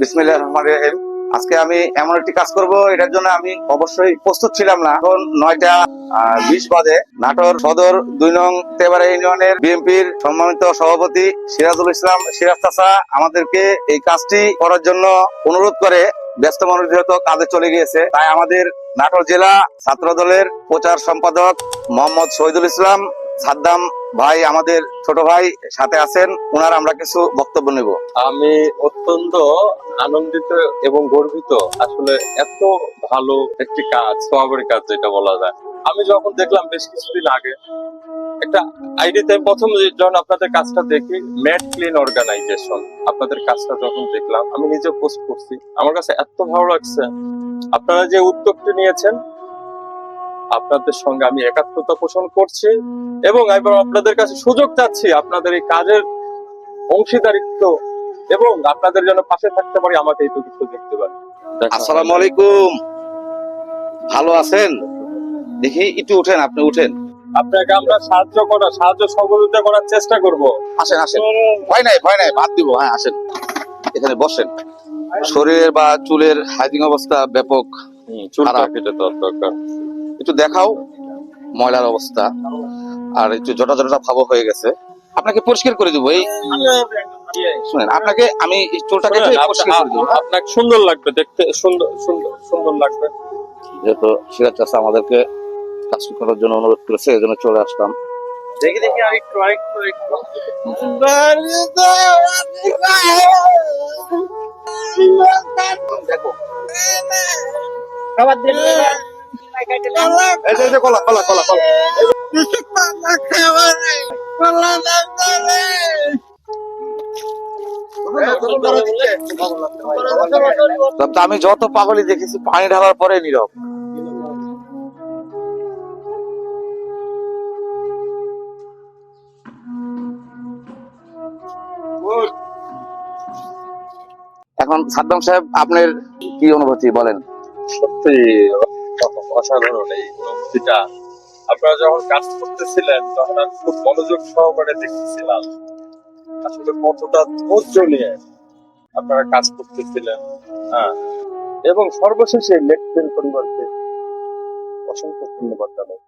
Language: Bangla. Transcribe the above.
বিসমিল্লাহ রহমান রহিম। আজকে আমি এমন একটি কাজ করব, এটার জন্য আমি অবশ্যই প্রস্তুত ছিলাম না। এখন নয়টা বিশ নাটোর সদর দুই নং ইউনিয়নের বিএনপির সম্মানিত সভাপতি সিরাজুল ইসলাম সিরাজ চাচা আমাদেরকে এই কাজটি করার জন্য অনুরোধ করে ব্যস্ত মানুষ যেহেতু কাজে চলে গিয়েছে, তাই আমাদের নাটোর জেলা ছাত্র দলের প্রচার সম্পাদক মোহাম্মদ শহীদুল ইসলাম সাদ্দাম ভাই, আমাদের ছোট ভাই সাথে আছেন। ওনার আমরা কিছু বক্তব্য নেব। আমি অত্যন্ত আনন্দিত এবং গর্বিত। আসলে এত ভালো একটি কাজ সমাবের কাজ যেটা বলা যায়। আমি যখন দেখলাম বেশ কিছুদিন আগে, একটা আইডিতে প্রথম যখন আপনাদের কাজটা দেখি, ম্যাট ক্লিন অর্গানাইজেশন, আপনাদের কাজটা যখন দেখলাম, আমি নিজে পোস্ট করছি। আমার কাছে এত ভালো লাগছে। আপনারা যে উদ্যোগটি নিয়েছেন আপনাদের সঙ্গে আমি একাত্মতা পোষণ করছি এবং এবার আপনাদের কাছে সুযোগ চাচ্ছি আপনাদের এই কাজের অংশীদারিত্ব এবং আপনাদের জন্য পাশে থাকতে পারি আমাকে এই কিছু দেখতে পারি আসসালামু আলাইকুম। ভালো আছেন? দেখি একটু উঠেন আপনি উঠেন। আপনাকে আমরা সাহায্য করা সাহায্য সহযোগিতা করার চেষ্টা করব। আসেন আসেন। ভয় নাই ভয় নাই ভাত দিব। হ্যাঁ আসেন। এখানে বসেন। শরীরের বা চুলের হাইজিং অবস্থা ব্যাপক চুল দরকার। একটু দেখাও। ময়লার অবস্থা। আর একটু জটা জটা ভাবো হয়ে গেছে। আপনাকে পরিষ্কার করে দেবো এই শুনেন আপনাকে আমি এই চুলটা কেটে শুনুন, পরিষ্কার করে দেবো। আপনা- আপনাকে সুন্দর লাগবে দেখতে সুন্দর সুন্দর সুন্দর লাগবে। যেহেতু সিরাজ চাষা আমাদেরকে কাজ করার জন্য অনুরোধ করেছে এই জন্য চলে আসলাম। দেখি দেখি আরেকটু আরেকটু একটু দেখো। এই যে কলা কলা কলা কলা আমি যত পাগলি দেখেছি পানি ঢালার পরে নীরব। এখন সাদ্দাম সাহেব আপনার কি অনুভূতি বলেন? সত্যি অসাধারণ এই অনুভূতিটা আপনারা যখন কাজ করতেছিলেন, তখন আমি খুব মনোযোগ সহকারে দেখতেছিলাম। আসলে কতটা ধৈর্য নিয়ে আপনারা কাজ করতেছিলেন হ্যাঁ। এবং সর্বশেষে লেখবেন পরিবারকে অসংখ্য ধন্যবাদ জানাই।